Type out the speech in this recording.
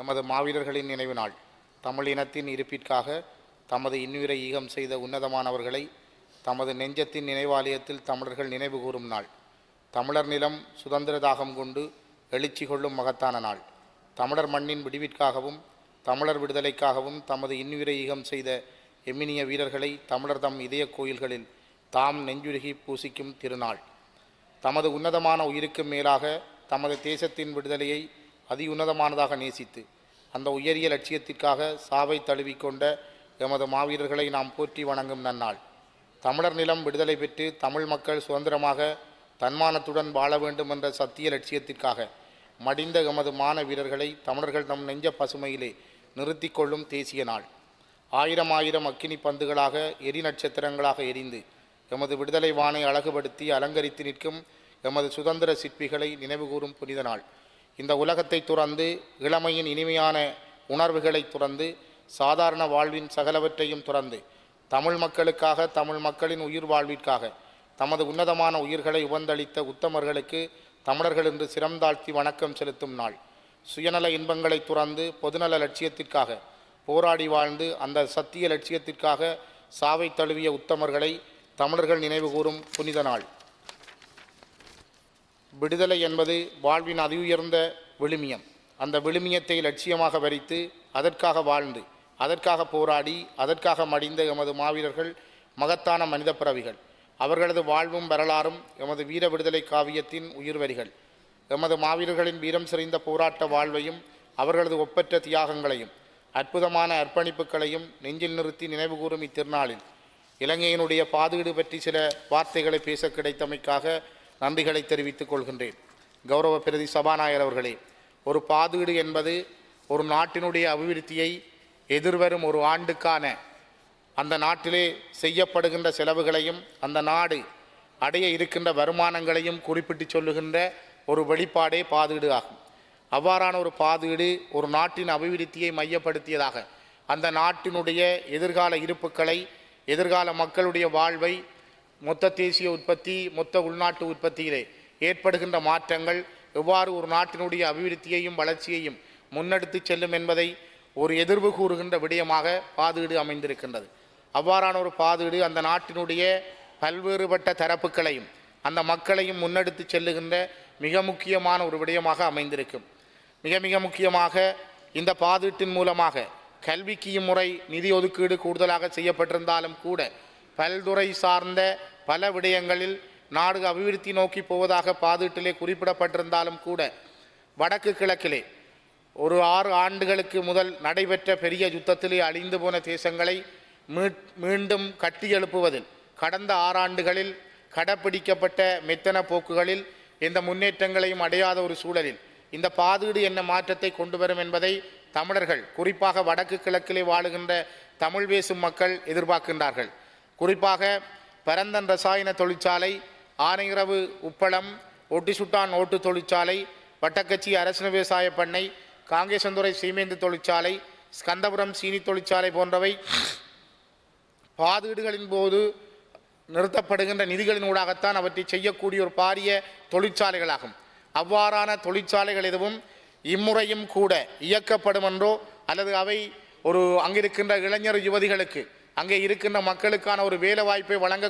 எமது மாவீரர்களின் நினைவு நாள். தமிழ் இனத்தின் இருப்பிற்காக தமது இன்னுயிரை ஈகம் செய்த உன்னதமானவர்களை தமது நெஞ்சத்தின் நினைவாலயத்தில் தமிழர்கள் நினைவு கூறும் நாள். தமிழர் நிலம் சுதந்திர தாகம் கொண்டு எழுச்சி கொள்ளும் மகத்தான நாள். தமிழர் மண்ணின் விடிவிற்காகவும் தமிழர் விடுதலைக்காகவும் தமது இன்னுயிரை ஈகம் செய்த எமினிய வீரர்களை தமிழர் தம் இதய கோயில்களில் தாம் நெஞ்சுருகி பூசிக்கும் திருநாள். தமது உன்னதமான உயிருக்கு மேலாக தமது தேசத்தின் விடுதலையை அதி உன்னதமானதாக நேசித்து அந்த உயரிய லட்சியத்திற்காக சாவை தழுவிக்கொண்ட எமது மாவீரர்களை நாம் போற்றி வணங்கும் நன்னாள். தமிழர் நிலம் விடுதலை பெற்று தமிழ் மக்கள் சுதந்திரமாக தன்மானத்துடன் வாழ வேண்டும் என்ற சத்திய லட்சியத்திற்காக மடிந்த எமது மான வீரர்களை தமிழர்கள் தம் நெஞ்ச பசுமையிலே நிறுத்தி கொள்ளும் தேசிய நாள். ஆயிரம் ஆயிரம் அக்கினி பந்துகளாக எரி நட்சத்திரங்களாக எரிந்து எமது விடுதலை வானை அழகுபடுத்தி அலங்கரித்து நிற்கும் எமது சுதந்திர சிற்பிகளை நினைவுகூரும் புனித நாள். இந்த உலகத்தை துறந்து இளமையின் இனிமையான உணர்வுகளை துறந்து சாதாரண வாழ்வின் சகலவற்றையும் துறந்து தமிழ் மக்களுக்காக தமிழ் மக்களின் உயிர் வாழ்விற்காக தமது உன்னதமான உயிர்களை உவந்தளித்த உத்தமர்களுக்கு தமிழர்கள் என்று சிரம்தாழ்த்தி வணக்கம் செலுத்தும் நாள். சுயநல இன்பங்களை துறந்து பொதுநல லட்சியத்திற்காக போராடி வாழ்ந்து அந்த சத்திய லட்சியத்திற்காக சாவை தழுவிய உத்தமர்களை தமிழர்கள் நினைவுகூரும் புனித நாள். விடுதலை என்பது வாழ்வின் அதியுயர்ந்த விழுமியம். அந்த விழுமியத்தை லட்சியமாக வரித்து அதற்காக வாழ்ந்து அதற்காக போராடி அதற்காக மடிந்த எமது மாவீரர்கள் மகத்தான மனித பிறவிகள். அவர்களது வாழ்வும் வரலாறும் எமது வீர விடுதலை காவியத்தின் உயிர் வரிகள். எமது மாவீரர்களின் வீரம் சிறைந்த போராட்ட வாழ்வையும் அவர்களது ஒப்பற்ற தியாகங்களையும் அற்புதமான அர்ப்பணிப்புகளையும் நெஞ்சில் நிறுத்தி நினைவுகூரும் இத்திருநாளில். இலங்கையினுடைய பாதுகாடு பற்றி சில வார்த்தைகளை பேச கிடைத்தமைக்காக நன்றிகளை தெரிவித்துக் கொள்கின்றேன். கௌரவ பிரதி சபாநாயகர் அவர்களே ஒரு பாதுகாடு என்பது ஒரு நாட்டினுடைய அபிவிருத்தியை எதிர்வரும் ஒரு ஆண்டுக்கான அந்த நாட்டிலே செய்யப்படுகின்ற செலவுகளையும் அந்த நாடு அடைய இருக்கின்ற வருமானங்களையும் குறிப்பிட்டு சொல்லுகின்ற ஒரு வெளிப்பாடே பாதுகாடு ஆகும். அவ்வாறான ஒரு பாதுகாடு ஒரு நாட்டின் அபிவிருத்தியை மையப்படுத்தியதாக அந்த நாட்டினுடைய எதிர்கால இருப்புக்களை எதிர்கால மக்களுடைய வாழ்வை மொத்த தேசிய உற்பத்தி மொத்த உள்நாட்டு உற்பத்தியிலே ஏற்படுகின்ற மாற்றங்கள் எவ்வாறு ஒரு நாட்டினுடைய அபிவிருத்தியையும் வளர்ச்சியையும் முன்னெடுத்து செல்லும் என்பதை ஒரு எதிர்வு கூறுகின்ற விடயமாக பாதுகீடு அமைந்திருக்கின்றது. அவ்வாறான ஒரு பாதுகீடு அந்த நாட்டினுடைய பல்வேறுபட்ட தரப்புகளையும் அந்த மக்களையும் முன்னெடுத்து செல்லுகின்ற மிக முக்கியமான ஒரு விடயமாக அமைந்திருக்கும். மிக மிக முக்கியமாக இந்த பாதீட்டின் மூலமாக கல்விக்கு இம்முறை நிதி ஒதுக்கீடு கூடுதலாக செய்யப்பட்டிருந்தாலும் கூட பல்துறை சார்ந்த பல விடயங்களில் நாடு அபிவிருத்தி நோக்கி போவதாக பாதீட்டிலே குறிப்பிடப்பட்டிருந்தாலும் கூட வடக்கு கிழக்கிலே ஒரு ஆறு ஆண்டுகளுக்கு முதல் நடைபெற்ற பெரிய யுத்தத்திலே அழிந்து போன தேசங்களை மீட் மீண்டும் கட்டியெழுப்புவதில் கடந்த ஆறாண்டுகளில் கடைப்பிடிக்கப்பட்ட மெத்தன போக்குகளில் எந்த முன்னேற்றங்களையும் அடையாத ஒரு சூழலில் இந்த பாதீடு என்ன மாற்றத்தை கொண்டு வரும் என்பதை தமிழர்கள் குறிப்பாக வடக்கு கிழக்கிலே வாழுகின்ற தமிழ் பேசும் மக்கள் எதிர்பார்க்கின்றார்கள். குறிப்பாக பரந்தன் ரசாயன தொழிற்சாலை ஆனையிறவு உப்பளம் ஒட்டிசுட்டான் ஓட்டு தொழிற்சாலை வட்டக்கச்சி அரசு விவசாய பண்ணை காங்கேசந்துறை சீமேந்து தொழிற்சாலை ஸ்கந்தபுரம் சீனி தொழிற்சாலை போன்றவை பாதீடுகளின் போது நிறுத்தப்படுகின்ற நிதிகளின் ஊடாகத்தான் அவற்றை செய்யக்கூடிய ஒரு பாரிய தொழிற்சாலைகளாகும். அவ்வாறான தொழிற்சாலைகள் எதுவும் இம்முறையும் கூட இயக்கப்படும் என்றோ அல்லது அவை ஒரு அங்கிருக்கின்ற இளைஞர் யுவதிகளுக்கு அங்கே இருக்கின்ற மக்களுக்கான ஒரு வேலை வாய்ப்பை வழங்க